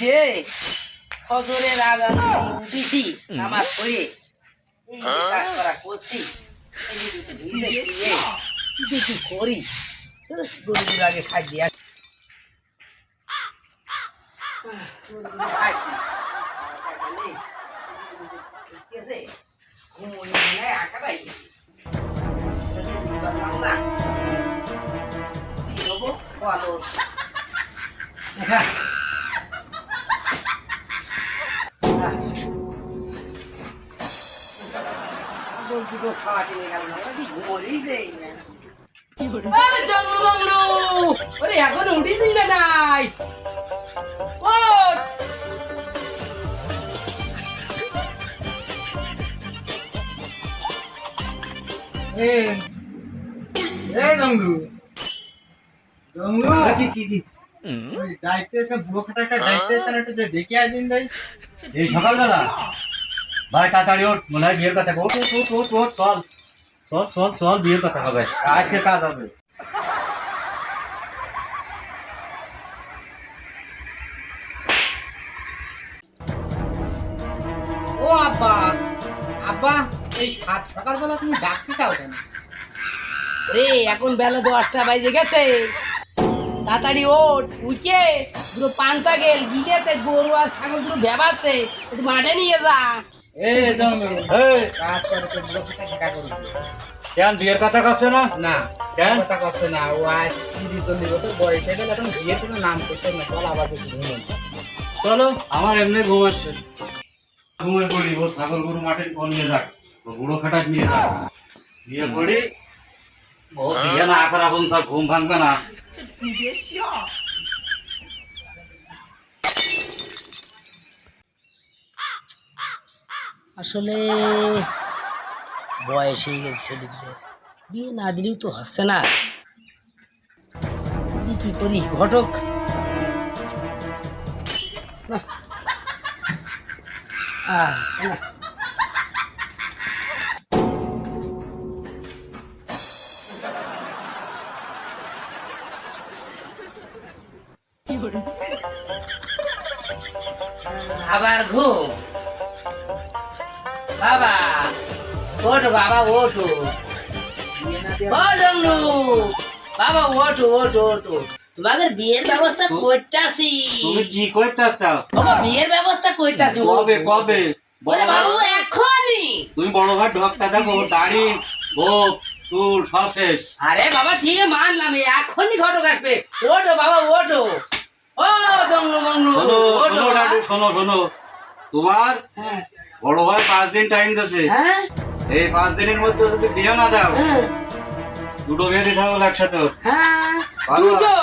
যে ফজরের আগান উঠেছি আমার করে এই যে কাজ করা করছি কিছু করি। তো আগে খাই দিয়া গরুগুলো খাই। দিই। আর দুটো খাওয়া টেনে গেল না ওরা কি ঘুমোলেই যাই না আরে জঙ্গলু জঙ্গলু ওরে এখন উঠিস না নাই ওঠ এই এই দঙ্গু দঙ্গু কি এই সকালবেলা ভাই তাড়াতাড়ি ওঠ মনে হয় বিয়ের কথা। ওঠ ওঠ ওঠ ওঠ ওঠ চল। চল চল চল বিয়ের কথা হবে। আজকে কাজ হবে। ও আব্বা আব্বা এই সাত সকালবেলা তুমি ডাকতে চাও কেন? রে এখন বেলা দশটা বাজে গেছে। তাড়াতাড়ি ওঠ উঠে পুরো পান্তা গেল গিয়েছে গরু আর ছাগল পুরো ভেবাচ্ছে একটু মাঠে নিয়ে যা। খাটা কেন বিয়ের কথা করছে না? না কেন? কথা করছে না। ও আজ তিরিশ চল্লিশ বছর বয়সে গেলে এখন বিয়ের কোনো নাম করছে না চল আবার চলো। আমার এমনি ঘুম আসছে পড়ি ও ছাগল গরু মাঠে কোন নিয়ে যাক ও বুড়ো খাটাস নিয়ে যাক নিয়ে পড়ি ঘুম না। আসলে বয়স হয়ে গেছে ছেলেদের। বিয়ে না দিলেও তো হচ্ছে না। কি করি ঘটক? আহ, আবার ঘুম। বাবা ওঠো বাবা ওঠো। জঙ্গলু বাবা ওঠো ওঠো ওঠো। তোমাদের বিয়ের ব্যবস্থা করতেছি। তুমি কি করতে বাবা বিয়ের ব্যবস্থা করতেছি। কবে কবে? বলে বাবু এখনই তুমি বড় ভাই ঢকটা দেখো দাড়ি গোপ চুল সব শেষ আরে বাবা ঠিক মানলাম এখনই ঘটক আসবে। ওটো বাবা ওটো ও জঙ্গলু মঙ্গলু শোনো শোনো তোমার হ্যাঁ। বড় ভাই পাঁচ দিন টাইম দিয়েছে হ্যাঁ? এই পাঁচ দিনের মধ্যে যদি বিয়ে না দাও হ্যাঁ। দুটো বিয়ে দিতে হবে একসাথে। হ্যাঁ। ভালো। দুটো।